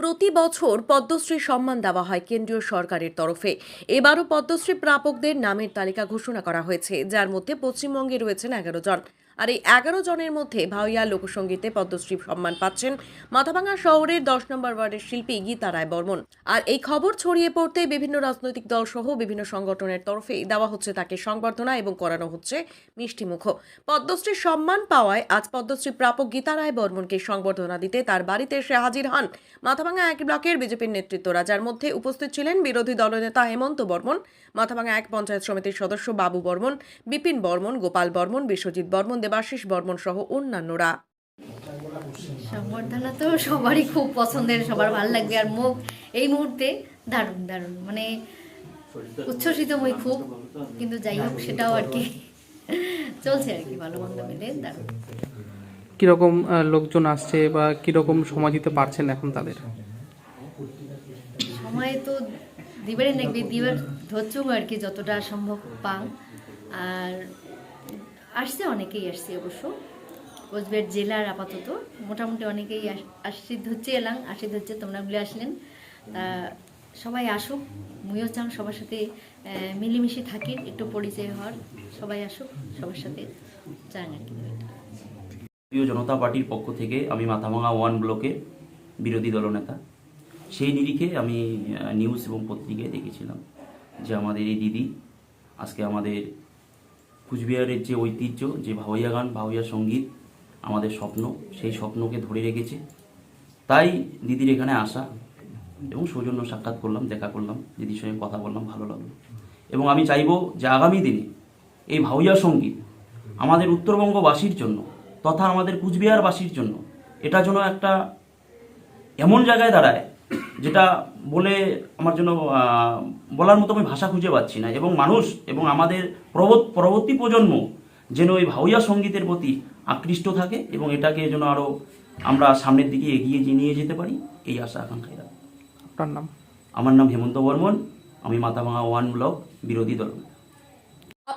প্রতি বছর পদ্মশ্রী সম্মান দেওয়া হয় কেন্দ্রীয় সরকারের তরফে। এবারও পদ্মশ্রী প্রাপকদের নামের তালিকা ঘোষণা করা হয়েছে, যার মধ্যে পশ্চিমবঙ্গে রয়েছেন এগারো জন। আর এই এগারো জনের মধ্যে ভাওয়া লোকসঙ্গীতে পদ্মশ্রী সম্মান পাচ্ছেন মাথাভাঙা শহরের দশ নম্বর ওয়ার্ডের শিল্পী গীতা রায় বর্মন। আর এই খবর ছড়িয়ে পড়তে বিভিন্ন রাজনৈতিক দল সহ বিভিন্ন সংগঠনের তরফে দেওয়া হচ্ছে তাকে সংবর্ধনা এবং করানো হচ্ছে মিষ্টিমুখ। পদ্মশ্রী সম্মান পাওয়ায় আজ পদ্মশ্রী প্রাপক গীতা রায় বর্মনকে সংবর্ধনা দিতে তার বাড়িতে এসে হাজির হন মাথাভাঙা এক ব্লকের বিজেপির নেতৃত্বরা, যার মধ্যে উপস্থিত ছিলেন বিরোধী দলনেতা হেমন্ত বর্মন, মাথাভাঙা এক পঞ্চায়েত সমিতির সদস্য বাবু বর্মন, বিপিন বর্মন, গোপাল বর্মন, বিশ্বজিৎ বর্মন দেবাশিস বর্মন সহ অন্যান্যরা। সংবর্ধনা তো সবারই খুব পছন্দের সবার ভালো লাগবে আর মুখ এই মুহূর্তে দারুণ দারুণ। মানে উচ্ছ্বসিতময় খুব কিন্তু যাই হোক সেটাও আর কি। চলছে আর কি ভালো মন্দ মিলে দারুণ। কীরকম লোকজন আসছে বা কীরকম সময় দিতে পারছেন এখন তাদের? সময় তো দিবারই নাকবে দিবার ধরছুম আর কি যতটা সম্ভব পাং। আর আসছে, অনেকেই আসছে অবশ্য। কোচবিহার জেলার আপাতত। মোটামুটি অনেকেই আসছি ধরছে এলাম আসি হচ্ছে তোমরা বলে আসলেন। তা সবাই আসুক, মুইও চান সবার সাথে মিলেমিশে থাকি একটু পরিচয় হওয়ার। সবাই আসুক, সবার সাথে চান আর কি। প্রিয় জনতা পার্টির পক্ষ থেকে আমি মাথাভাঙা ওয়ান ব্লকে বিরোধী দলনেতা। সেই নিরিখে আমি নিউজ এবং পত্রিকায় দেখেছিলাম যে আমাদের এই দিদি, আজকে আমাদের কুচবিহারের যে ঐতিহ্য, যে ভাওয়াইয়া গান ভাওয়াইয়া সংগীত, আমাদের স্বপ্ন, সেই স্বপ্নকে ধরে রেখেছে। তাই দিদির এখানে আসা এবং সৌজন্য সাক্ষাৎ করলাম, দেখা করলাম, দিদির সঙ্গে কথা বললাম, ভালো লাগল। এবং আমি চাইব যে আগামী দিনে এই ভাওয়াইয়া সংগীত আমাদের উত্তরবঙ্গবাসীর জন্য তথা আমাদের কুচবিহারবাসীর জন্য এটা যেন একটা এমন জায়গায় দাঁড়ায় যেটা বলে আমার জন্য বলার মতো আমি ভাষা খুঁজে পাচ্ছি না। এবং মানুষ এবং আমাদের পরবর্ত- প্রজন্ম যেন ওই ভাউয়া সঙ্গীতের প্রতি আকৃষ্ট থাকে এবং এটাকে যেন আরও আমরা সামনের দিকে এগিয়ে নিয়ে যেতে পারি এই আশা আকাঙ্ক্ষায় রাখি। আপনার নাম? আমার নাম হেমন্ত বর্মন আমি মাথাভাঙা ওয়ান ব্লক বিরোধী দল।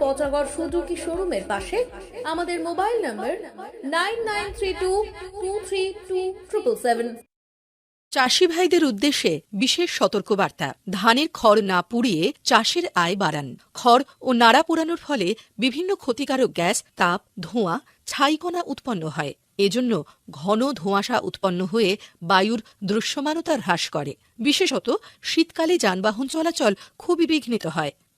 পচাগড় সুজুকি শোরুমের পাশে? আমাদের মোবাইল নম্বর নাইন চাষি ভাইদের উদ্দেশ্যে বিশেষ সতর্কবার্তা। ধানের খড় না পুড়িয়ে চাষের আয় বাড়ান। খড় ও নাড়া পোড়ানোর ফলে বিভিন্ন ক্ষতিকারক গ্যাস, তাপ, ধোঁয়া ছাইকণা উৎপন্ন হয়। এজন্য ঘন ধোঁয়াশা উৎপন্ন হয়ে বায়ুর দৃশ্যমানতা হ্রাস করে। বিশেষত শীতকালে যানবাহন চলাচল খুবই বিঘ্নিত হয়।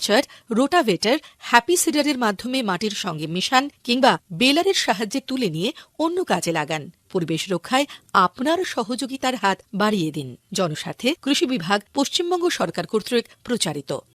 মালচার রোটাভেটার, হ্যাপি সিডারের মাধ্যমে মাটির সঙ্গে মেশান কিংবা বেলারের সাহায্যে তুলে নিয়ে অন্য কাজে লাগান। পরিবেশ রক্ষায় আপনার সহযোগিতার হাত বাড়িয়ে দিন। জনস্বার্থে কৃষি বিভাগ পশ্চিমবঙ্গ সরকার কর্তৃক প্রচারিত।